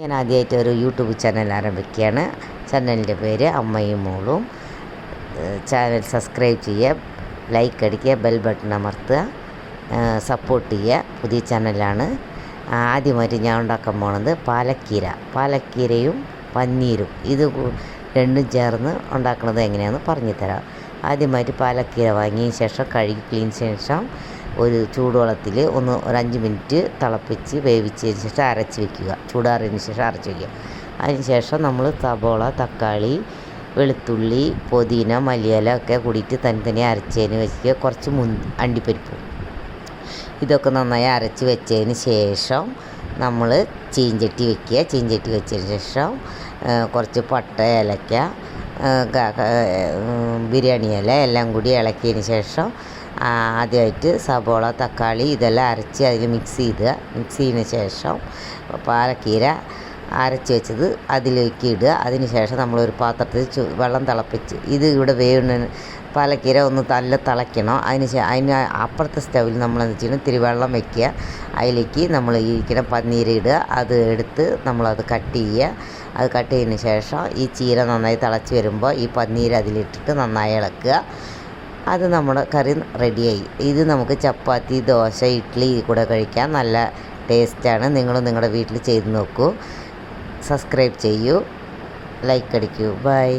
ഞാൻ ആദ്യമായിട്ട് ഒരു യൂട്യൂബ് ചാനൽ ആരംഭിക്കുകയാണ്. ചാനലിന്റെ പേര് അമ്മയും മോളും. ചാനൽ സബ്സ്ക്രൈബ് ചെയ്യുക ലൈക്ക് അടിക്കുക ബെൽ ബട്ടൺ അമർത്തുക സപ്പോർട്ട് ചെയ്യുക. പുതിയ ചാനലാണ്. ആദ്യമായിട്ട് ഞാൻ ഉണ്ടാക്കാൻ പോണത് പാലക്കീര. പാലക്കീരയും പന്നീരും. ഇത് രണ്ടും ചേർന്ന് ഉണ്ടാക്കുന്നത് എങ്ങനെയാണെന്ന് പറഞ്ഞു തരാം ആദ്യമായിട്ട് പാലക്കീര വാങ്ങിയ ശേഷം കഴുകി ക്ലീൻ ശേഷം ഒരു ചൂടുവെള്ളത്തിൽ ഒന്ന് ഒരു അഞ്ച് മിനിറ്റ് തിളപ്പിച്ച് വേവിച്ചതിന് ശേഷം അരച്ച് വെക്കുക. ചൂടാറിയതിന് ശേഷം അരച്ച് വെക്കുക. അതിന് ശേഷം നമ്മൾ സബോള തക്കാളി വെളുത്തുള്ളി പുതിന മല്ലിയില ഒക്കെ കൂടിയിട്ട് തനി തനി അരച്ചതിന് വെക്കുക കുറച്ച് മുൻ അണ്ടിപ്പരിപ്പ്. ഇതൊക്കെ നന്നായി അരച്ച് വെച്ചതിന് ശേഷം നമ്മൾ ചീഞ്ചട്ടി വെക്കുക. ചീഞ്ചട്ടി വെച്ചതിന് ശേഷം കുറച്ച് പട്ട ഏലക്ക ബിരിയാണി ഇല എല്ലാം കൂടി ഇളക്കിയതിന് ശേഷം ആദ്യമായിട്ട് സബോള തക്കാളി ഇതെല്ലാം അരച്ച് അതിൽ മിക്സ് ചെയ്യുക മിക്സ് ചെയ്തതിന് ശേഷം പാലക്കീര അരച്ച് വെച്ചത് അതിലേക്ക് ഇടുക. അതിന് ശേഷം നമ്മളൊരു പാത്രത്തിൽ ചു വെള്ളം തിളപ്പിച്ച് ഇത് ഇവിടെ വേവുന്ന പാലക്കീര ഒന്ന് നല്ല തിളയ്ക്കണം. അതിന് ശേഷം അതിന് അപ്പുറത്തെ സ്റ്റൗവിൽ നമ്മൾ എന്ത് ചെയ്യണം? ഇത്തിരി വെള്ളം വെക്കുക. അതിലേക്ക് നമ്മൾ ഈ ഇരിക്കുന്ന പന്നീര് ഇടുക. അത് എടുത്ത് നമ്മളത് കട്ട് ചെയ്യുക. അത് കട്ട് ചെയ്തതിന് ശേഷം ഈ ചീര നന്നായി തിളച്ച് വരുമ്പോൾ ഈ പന്നീര് അതിലിട്ടിട്ട് നന്നായി ഇളക്കുക. അത് നമ്മുടെ കറി റെഡിയായി. ഇത് നമുക്ക് ചപ്പാത്തി ദോശ ഇഡ്ഡലി കൂടെ കഴിക്കാൻ നല്ല ടേസ്റ്റാണ്. നിങ്ങളും നിങ്ങളുടെ വീട്ടിൽ ചെയ്ത് നോക്കൂ. സബ്സ്ക്രൈബ് ചെയ്യൂ. ലൈക്ക് അടിക്കൂ. ബൈ.